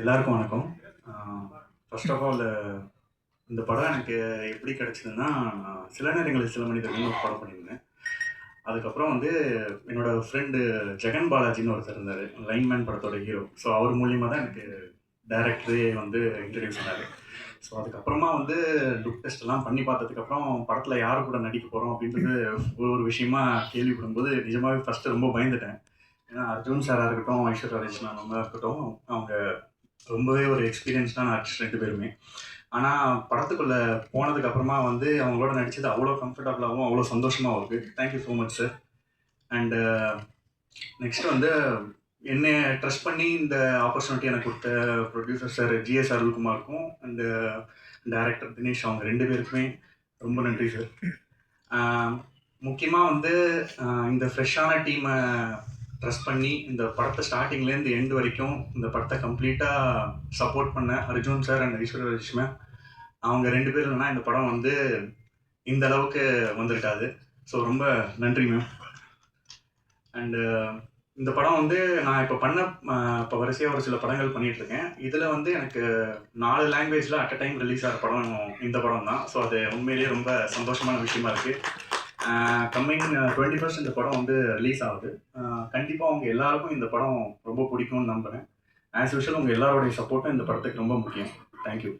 எல்லாருக்கும் வணக்கம். First of all இந்த படம் எனக்கு எப்படி கிடச்சிதுன்னா நான் சில நேரங்களில் சில மனிதர்கள் ஒரு படம் பண்ணியிருந்தேன். அதுக்கப்புறம் வந்து என்னோட ஃப்ரெண்டு ஜெகன் பாலாஜின்னு ஒருத்தர் இருந்தார் லைன்மேன் படத்தோட ஹீரோ ஸோ அவர் மூலியமாக தான் எனக்கு டேரக்டரே வந்து இன்ட்ரடியூஸ் பண்ணார். ஸோ அதுக்கப்புறமா வந்து லுக் டெஸ்ட் எல்லாம் பண்ணி பார்த்ததுக்கப்புறம் படத்தில் யார் கூட நடிக்க போகிறோம் அப்படின்றது ஒரு ஒரு விஷயமா கேள்விப்படும்போது நிஜமாகவே ஃபஸ்ட்டு ரொம்ப பயந்துட்டேன். ஏன்னா அர்ஜுன் சாராக இருக்கட்டும் ஐஸ்வர்யா ராஜேஷ் மேமாக இருக்கட்டும் அவங்க ரொம்பவே ஒரு எக்ஸ்பீரியன்ஸ்டான ஆர்டிஸ்ட் ரெண்டு பேருமே. ஆனால் படத்துக்குள்ளே போனதுக்கு அப்புறமா வந்து அவங்களோட நடிச்சது அவ்வளோ கம்ஃபர்டபுளாகவும் அவ்வளோ சந்தோஷமாகவும் இருக்குது thank you so much sir and next uh, வந்து என்னை ட்ரஸ்ட் பண்ணி இந்த ஆப்பர்ச்சுனிட்டி எனக்கு கொடுத்த ப்ரொடியூசர் சார் ஜிஎஸ் அருள்குமாருக்கும் அண்டு டைரக்டர் uh, தினேஷ் அவங்க ரெண்டு பேருக்குமே ரொம்ப நன்றி சார் முக்கியமாக வந்து இந்த ஃப்ரெஷ்ஷான டீமை ட்ரெஸ் பண்ணி இந்த படத்தை ஸ்டார்டிங்லேருந்து எண்டு வரைக்கும் இந்த படத்தை கம்ப்ளீட்டாக சப்போர்ட் பண்ண அர்ஜுன் சார் அண்ட் ஐஸ்வர்யா லட்சுமி அவங்க ரெண்டு பேர் இல்லைன்னா இந்த படம் வந்து இந்த அளவுக்கு வந்திருக்காது. ஸோ ரொம்ப நன்றி மேம் அண்டு இந்த படம் வந்து நான் இப்போ பண்ண இப்போ வரிசையாக ஒரு சில படங்கள் பண்ணிகிட்ருக்கேன் இதில் வந்து எனக்கு நாலு லாங்குவேஜில் அட் அ டைம் ரிலீஸ் ஆகிற படம் இந்த படம் தான். ஸோ அது உண்மையிலேயே ரொம்ப சந்தோஷமான விஷயமா இருக்குது கம்மிங் டுவெண்ட்டி ஃபர்ஸ்ட் இந்த படம் வந்து ரிலீஸ் ஆகுது. கண்டிப்பாக அவங்க எல்லாருக்கும் இந்த படம் ரொம்ப பிடிக்கும்னு நம்புகிறேன் ஆஸ் யூஷுவல் உங்கள் எல்லாருடைய சப்போர்ட்டும் இந்த படத்துக்கு ரொம்ப முக்கியம். தேங்க்யூ